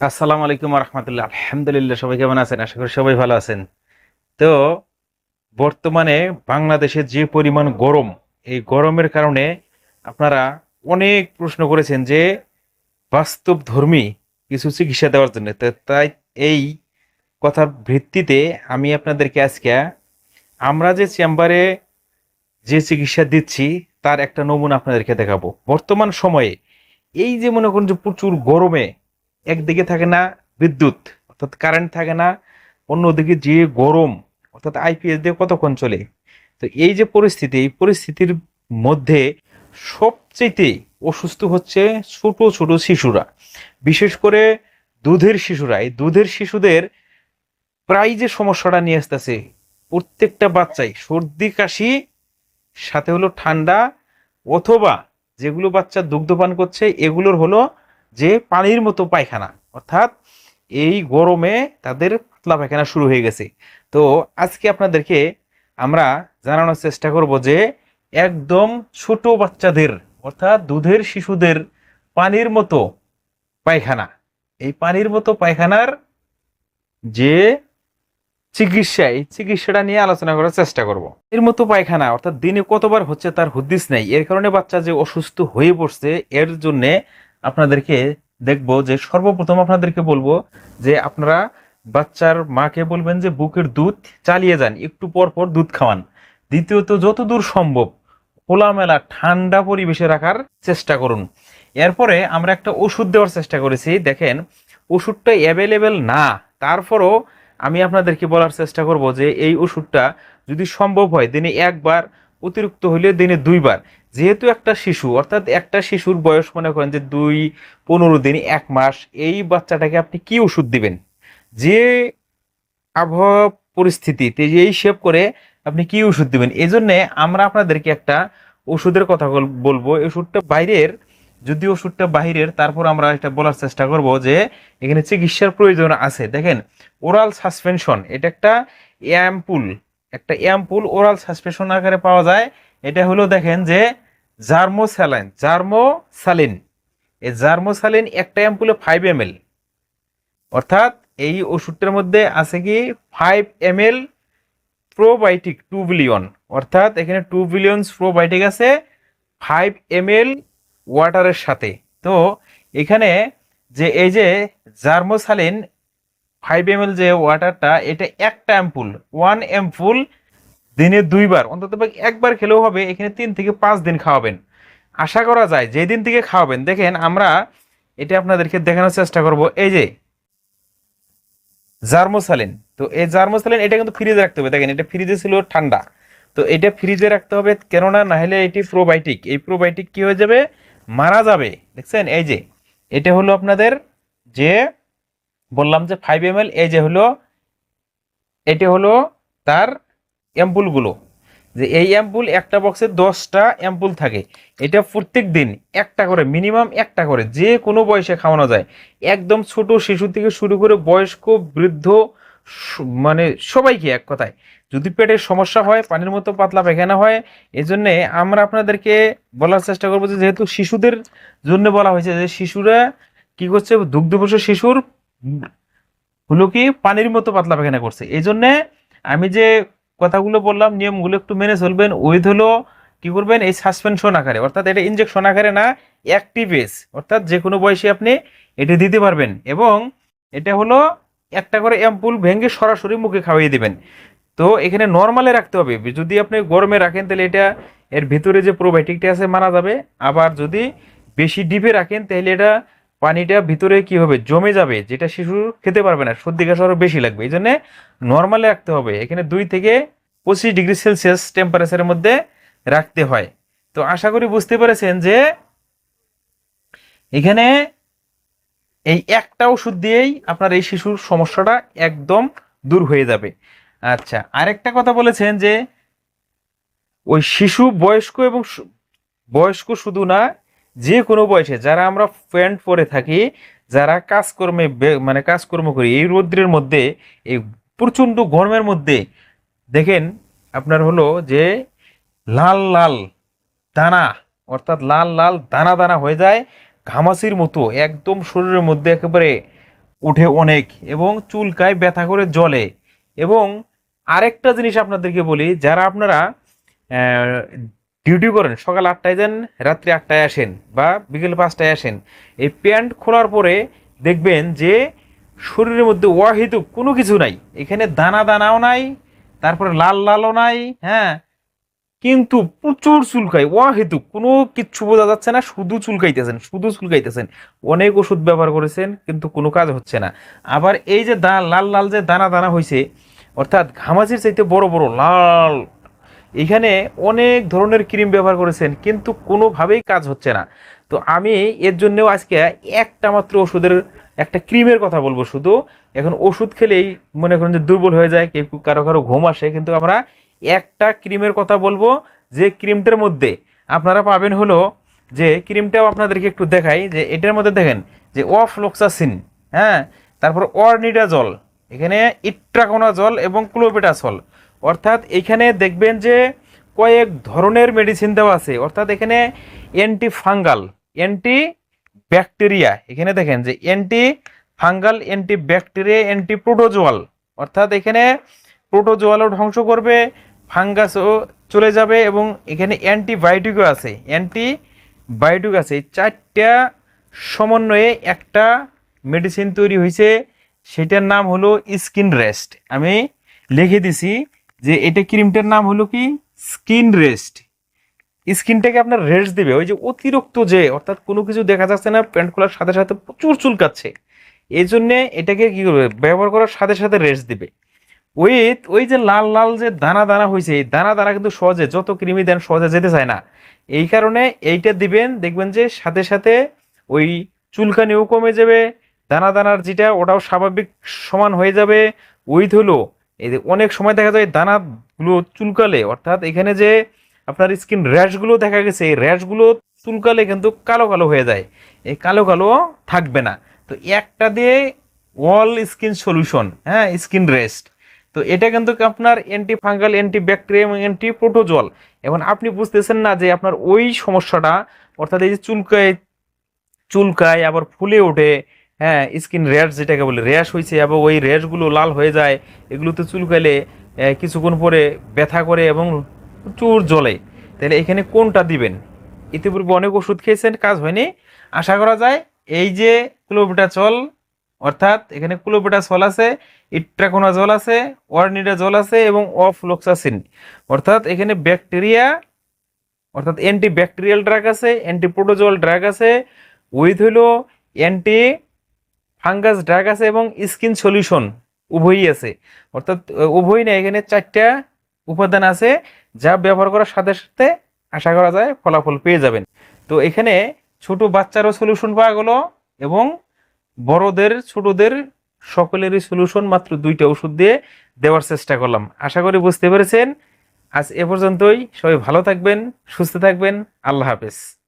আসসালামু আলাইকুম রহমতুল্লাহ আলহামদুলিল্লাহ, সবাই কেমন আছেন? আশা করি সবাই ভালো আছেন। তো, বর্তমানে বাংলাদেশে যে পরিমাণ গরম, এই গরমের কারণে আপনারা অনেক প্রশ্ন করেছেন যে বাস্তব ধর্মী কিছু চিকিৎসা দেওয়ার জন্য। তো তাই এই কথার ভিত্তিতে আমি আপনাদেরকে আজকে, আমরা যে চেম্বারে যে চিকিৎসা দিচ্ছি, তার একটা নমুনা আপনাদেরকে দেখাবো। বর্তমান সময়ে এই যে মনে করুন যে প্রচুর গরমে একদিকে থাকে না বিদ্যুৎ, অর্থাৎ কারেন্ট থাকে না, অন্যদিকে যে গরম, অর্থাৎ আইপিএস দিয়ে কতক্ষণ চলে? তো এই যে পরিস্থিতি, এই পরিস্থিতির মধ্যে সবচেয়ে অসুস্থ হচ্ছে ছোট ছোট শিশুরা। বিশেষ করে দুধের শিশুরা। এই দুধের শিশুদের প্রায় যে সমস্যাটা নিয়ে আসতেছে, প্রত্যেকটা বাচ্চাই সর্দি, কাশি, সাথে হলো ঠান্ডা, অথবা যেগুলো বাচ্চা দুগ্ধপান করছে, এগুলোর হলো যে পানির মতো পায়খানা, অর্থাৎ এই গরমে তাদের পাতলা পায়খানা শুরু হয়ে গেছে। তো আজকে আপনাদেরকে আমরা জানানোর চেষ্টা করব যে একদম ছোট বাচ্চাদের, অর্থাৎ দুধের শিশুদের পানির মতো পায়খানা, এই পানির মতো পায়খানার যে চিকিৎসা, এই চিকিৎসাটা নিয়ে আলোচনা করার চেষ্টা করব। এর মতো পায়খানা, অর্থাৎ দিনে কতবার হচ্ছে তার হুদিস নেই। এর কারণে বাচ্চা যে অসুস্থ হয়ে পড়ছে, এর জন্যে আপনাদেরকে দেখব যে সর্বপ্রথম আপনাদেরকে বলব যে আপনারা বাচ্চার মাকে বলবেন যে বুকের দুধ চালিয়ে যান, একটু পর পর দুধ খাওয়ান। দ্বিতীয়ত, যতদূর সম্ভব খোলামেলা, ঠান্ডা পরিবেশে রাখার চেষ্টা করুন। এরপরে আমরা একটা ওষুধ দেওয়ার চেষ্টা করেছি। দেখেন, ওষুধটা অ্যাভেলেবেল না। তারপরও আমি আপনাদেরকে বলার চেষ্টা করব যে এই ওষুধটা যদি সম্ভব হয়, দিনে একবার অতিরিক্ত হলে দিনে দুইবার। যেহেতু একটা শিশু, অর্থাৎ একটা শিশুর বয়স মনে করেন যে দুই, পনেরো দিন, এক মাস, এই বাচ্চাটাকে আপনি কি ওষুধ দিবেন? যে আবহাওয়া পরিস্থিতিতে এই শেপ করে আপনি কি ওষুধ দিবেন? এই জন্যে আমরা আপনাদেরকে একটা ওষুধের কথা বল- বলব। ওষুধটা বাইরের, যদি ওষুধটা বাইরের, তারপর আমরা এটা বলার চেষ্টা করব যে এখানে চিকিৎসার প্রয়োজন আছে। দেখেন ওরাল সাসপেনশন এটা একটা অ্যাম্পুল একটা অ্যাম্পুল ওরাল সাসপেশন আকারে পাওয়া যায়। এটা হলো দেখেন যে জার্মোস্যালাইন জার্মোসালিন এই জার্মোসালিন একটা অ্যাম্পুলে ফাইভ এম অর্থাৎ এই ওষুধটার মধ্যে আছে কি five M L probiotic two billion অর্থাৎ এখানে টু বিলিয়ন প্রোবায়োটিক আছে ফাইভ এম এল ওয়াটারের সাথে। তো এখানে যে এই যে জার্মোসালিন ফাইভ এম এল যে ওয়াটারটা এটা একটা অ্যাম্পুল ওয়ান অ্যাম্পুল দিনে দুইবার, অন্তত একবার খেলেও হবে, এখানে তিন থেকে পাঁচ দিন খাওয়াবেন। আশা করা যায়, যেদিন থেকে খাওয়াবেন, দেখেন আমরা এটা আপনাদেরকে দেখানোর চেষ্টা করব, এই যে জার্মোসালিন তো এই জার্মোসালিন এটা কিন্তু ফ্রিজে রাখতে হবে, দেখেন এটা ফ্রিজে ছিল ঠান্ডা, তো এটা ফ্রিজে রাখতে হবে, কেননা না হলে এটি প্রোবায়োটিক এই প্রোবায়োটিক কি হয়ে যাবে? মারা যাবে, দেখছেন? এই যে, এটা হলো আপনাদের যে বললাম যে ফাইভ এম এই যে হলো, এটি হলো তার অ্যাম্পুলগুলো যে এই অ্যাম্পুল একটা বক্সে দশটা অ্যাম্পুল থাকে। এটা প্রত্যেক দিন একটা করে মিনিমাম একটা করে, যে কোনো বয়সে খাওয়ানো যায়। একদম ছোট শিশু থেকে শুরু করে বয়স্ক, বৃদ্ধ মানে সবাইকে এক কথায়। যদি পেটের সমস্যা হয়, পানির মতো পাতলা পায়খানা হয় এই জন্যে আমরা আপনাদেরকে বলার চেষ্টা করব যেহেতু শিশুদের জন্য বলা হয়েছে, যে শিশুরা কি করছে দুগ্ধপোষ শিশুর হলো কি, পানির মতো পাতলা পায়খানা করছে। এই জন্যে আমি যে কথাগুলো বললাম, নিয়মগুলো একটু মেনে চলবেন উইথ হলো কি করবেন, এই সাসপেনশন আকারে। অর্থাৎ এটা ইনজেকশন আকারে না অ্যাক্টিভেস অর্থাৎ যে কোনো বয়সে আপনি এটা দিতে পারবেন এবং এটা হলো একটা করে অ্যাম্পুল ভেঙে সরাসরি মুখে খাওয়িয়ে দিবেন। তো এখানে নর্মালে রাখতে হবে। যদি আপনি গরমে রাখেন, তাহলে এটা এর ভিতরে যে প্রোবায়োটিকটা আছে, মারা যাবে। আবার যদি বেশি ডিপে রাখেন, তাহলে এটা পানিটা ভিতরে কি হবে জমে যাবে, যেটা শিশু খেতে পারবে না, সর্দি কাশি আরও বেশি লাগবে। এই জন্যে নর্মালে রাখতে হবে। এখানে দুই থেকে পঁচিশ ডিগ্রি সেলসিয়াস টেম্পারেচারের মধ্যে রাখতে হয়। তো আশা করি বুঝতে পেরেছেন যে এখানে এই একটা ওষুধ দিয়েই আপনার এই শিশুর সমস্যাটা একদম দূর হয়ে যাবে। আচ্ছা আরেকটা কথা বলেছেন যে ওই শিশু বয়স্ক এবং বয়স্ক শুধু না যে কোনো বয়সে যারা আমরা প্যান্ট পরে থাকি, যারা কাজকর্মে মানে কাজকর্ম করি, এই রৌদ্রের মধ্যে, এই প্রচণ্ড গরমের মধ্যে, দেখেন আপনার হলো যে লাল লাল দানা, অর্থাৎ লাল লাল দানা দানা হয়ে যায় ঘামাচির মতো, একদম শরীরের মধ্যে একেবারে উঠে অনেক এবং চুলকায় ব্যথা করে জ্বলে। এবং আরেকটা জিনিস আপনাদেরকে বলি, যারা আপনারা ডিউটি করেন, সকাল আটটায় যান, রাত্রি আটটায় আসেন বা বিকেল পাঁচটায় আসেন। এই প্যান্ট খোলার পরে দেখবেন যে শরীরের মধ্যে ওয়াহিদু কোনো কিছু নাই। এখানে দানা দানাও নাই, তারপরে লাল লালও নাই হ্যাঁ কিন্তু প্রচুর চুলকাই ওয়াহিদু কোনো কিচ্ছু বোঝা যাচ্ছে না, শুধু চুলকাইতেছেন শুধু চুলকাইতেছেন। অনেক ওষুধ ব্যবহার করেছেন, কিন্তু কোনো কাজ হচ্ছে না। আবার এই যে দা লাল লাল যে দানা দানা হয়েছে অর্থাৎ ঘামাচির চাইতে বড় বড় লাল এখানে অনেক ধরনের ক্রিম ব্যবহার করেছেন, কিন্তু কোনোভাবেই কাজ হচ্ছে না। তো আমি এর জন্যও আজকে একটা মাত্র ওষুধের একটা ক্রিমের কথা বলব শুধু। এখন ওষুধ খেলেই মনে করেন যে দুর্বল হয়ে যায়, কেউ কারও কারও ঘুম আসে, কিন্তু আমরা একটা ক্রিমের কথা বলব যে ক্রিমটার মধ্যে আপনারা পাবেন হলো যে ক্রিমটাও আপনাদেরকে একটু দেখাই যে এটার মধ্যে দেখেন যে অফ লোক্সাসিন হ্যাঁ? তারপর অর্নিডা জল এখানে ইট্রাকোনা জল এবং ক্লোবেটাসল। অর্থাৎ এখানে দেখবেন যে কয়েক ধরনের মেডিসিন দেওয়া আছে। অর্থাৎ এখানে অ্যান্টি ফাঙ্গাল অ্যান্টি ব্যাকটেরিয়া এখানে দেখেন যে anti fungal anti bacteria anti protozoal অর্থাৎ এখানে প্রোটোজোয়ালও ধ্বংস করবে ফাঙ্গাসও চলে যাবে এবং এখানে অ্যান্টিবায়োটিকও আছে। অ্যান্টিবায়োটিক আছে। চারটা সমন্বয়ে একটা মেডিসিন তৈরি হয়েছে, সেটার নাম হলো স্কিন রেস্ট আমি লিখে দিছি যে এটা ক্রিমটার নাম হলো কি? Skin rest. স্কিনটাকে আপনার রেস্ট দেবে। ওই যে অতিরিক্ত যে, অর্থাৎ কোনো কিছু দেখা যাচ্ছে না, প্যান্ট খোলার সাথে সাথে প্রচুর চুলকাচ্ছে। এই জন্যে এটাকে কি করবে? ব্যবহার করার সাথে সাথে রেস্ট দিবে। ওই ওই যে লাল লাল যে দানা দানা হয়েছে এই দানা দানা কিন্তু সহজে, যত ক্রিমি দেন সহজে যেতে চায় না। এই কারণে এইটা দিবেন, দেখবেন যে সাথে সাথে ওই চুলকানিও কমে যাবে, দানা, দানার যেটা, ওটাও স্বাভাবিক সমান হয়ে যাবে। ওই হলো এই যে অনেক সময় দেখা যায় দানাগুলো চুলকালে, অর্থাৎ এখানে যে আপনার স্কিন র্যাশগুলো দেখা গেছে, এই র্যাশগুলো চুলকালে কিন্তু কালো কালো হয়ে যায়। এই কালো কালো থাকবে না। তো একটা দিয়ে অল স্কিন সলিউশন হ্যাঁ স্কিন রেস্ট তো এটা কিন্তু আপনার অ্যান্টি ফাঙ্গাল অ্যান্টি ব্যাকটেরিয়া এবং অ্যান্টি প্রোটোজল এখন আপনি বুঝতেছেন না যে আপনার ওই সমস্যাটা, অর্থাৎ এই যে চুলকায় চুলকায়, আবার ফুলে ওঠে হ্যাঁ স্কিন র্যাশ যেটাকে বলে র্যাশ হয়েছে এবং ওই র্যাশগুলো লাল হয়ে যায় এগুলোতে চুলকালে আহ, কিছুক্ষণ পরে ব্যথা করে এবং প্রচুর জ্বলে। তাহলে এখানে কোনটা দিবেন? ইতিপূর্বে অনেক ওষুধ খেয়েছেন কাজ হয়নি। আশা করা যায় এই যে ক্লোবিটাচল অর্থাৎ এখানে ক্লোবিটাসল আছে ইট্রাকোনা জল আছে ওয়ার্নিডা জল আছে এবং অফ্লোক্সাসিন অর্থাৎ এখানে ব্যাকটেরিয়া অর্থাৎ অ্যান্টি ব্যাকটেরিয়াল ড্রাগ আছে অ্যান্টি প্রোটোজোয়াল ড্রাগ আছে উইথ হলো অ্যান্টি ফাঙ্গাস ড্রাগ আছে এবং স্কিন সলিউশন উভয়ই আছে। অর্থাৎ আহ, উভয়ই না এখানে চারটা উপাদান আছে যা ব্যবহার করার সাথে সাথে আশা করা যায় ফলাফল পেয়ে যাবেন। তো এখানে ছোট বাচ্চারও সলিউশন পাওয়া গেল এবং বড়দের ছোটদের সকলেরই সলিউশন মাত্র দুইটা ওষুধ দিয়ে দেওয়ার চেষ্টা করলাম। আশা করি বুঝতে পেরেছেন। আজ এ পর্যন্তই। সবাই ভালো থাকবেন সুস্থ থাকবেন। আল্লাহ হাফেজ।